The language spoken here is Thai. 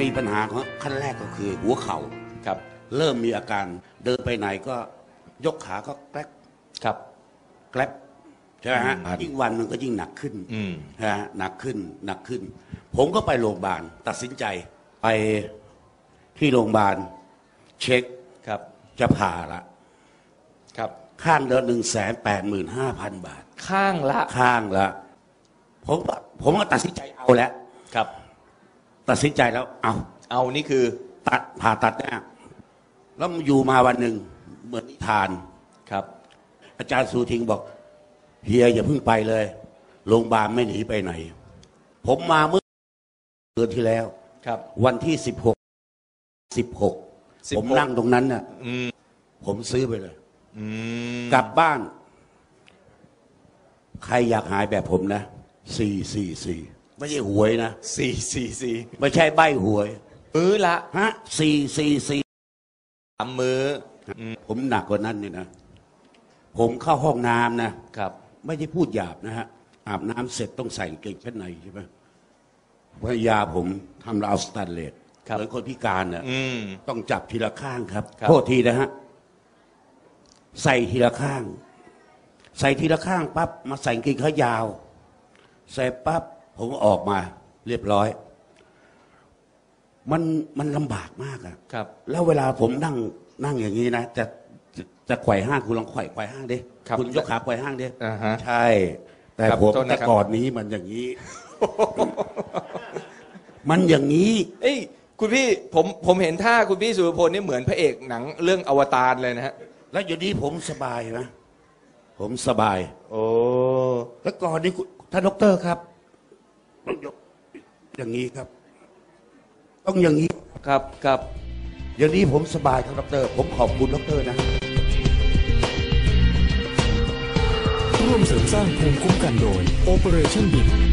มีปัญหาของขั้นแรกก็คือหัวเข่าครับ เริ่มมีอาการเดินไปไหนก็ยกขาก็แกลบครับ แกลบใช่ไหมฮะอืม ยิ่งวันมันก็ยิ่งหนักขึ้นอืม นะฮะหนักขึ้นหนักขึ้น ผมก็ไปโรงพยาบาลตัดสินใจ ไปที่โรงพยาบาล เช็คครับ จะผ่าละครับ ข้างเดือนหนึ่งแสนแปดหมื่นห้าพันบาท ข้างละ ข้างละ ผมก็ผมก็ตัดสินใจเอาแล้ว ครับ ตัดสินใจแล้ว เอาเอานี่คือตัดผ่าตัดแน่แล้วอยู่มาวันหนึ่งเหมือนนิทานครับ อาจารย์สูทิงบอกเฮียอย่าเพิ่งไปเลยโรงพยาบาลไม่หนีไปไหน ผมมาเมื่อเดือนที่แล้วครับ วันที่สิบหกสิบหก16ผมนั่งตรงนั้นน่ะอืมผมซื้อไปเลยอืมกลับบ้าน ใครอยากหายแบบผมนะสี่สี่สี่ ไม่ใช่หวยนะสี่สี่สี่ไม่ใช่ใบหวยมื้อละฮะสี่สี่สี่สามมื้อผมหนักกว่านั้นเนี่ยนะผมเข้าห้องน้ำนะครับ ไม่ได้พูดหยาบนะฮะอาบน้ำเสร็จต้องใส่กางเกงชั้นในใช่ไหมภรรยาผมทำราวสแตนเลสครับ เหมือนคนพิการน่ะ อืม ต้องจับทีละข้างครับ ครับ โทษทีนะฮะ ใส่ทีละข้าง ใส่ทีละข้างปั๊บมาใส่กางเกงขายาว ใส่ปั๊บ ผมออกมาเรียบร้อย มันมันลำบากมากอะครับ แล้วเวลาผมนั่งนั่งอย่างนี้นะจะจะจะไขว่ห้างคุณลองไขว่ไขว่ห้างดิครับณยกขาไขว่ห้างดิอ่าฮะใช่ แต่ครับผมโทษนะครับแต่ก่อนนี้มันอย่างนี้ มันอย่างนี้ เอ้ยคุณพี่ผมผมเห็นท่าคุณพี่สุรพลนี่เหมือนพระเอกหนังเรื่องอวตารเลยนะฮะแล้วอยู่นี้ผมสบายนะผมสบาย โอ้ แล้วก่อนนี้คุณท่านดอกเตอรครับ ต้องยกอย่างนี้ครับ ต้องอย่างนี้ครับครับอย่างนี้ผมสบายครับดอกเตอรผมขอบคุณดอกเตอรนะ ร่วมเสริมสร้างภูมิคุ้มกันโดย Operation BIM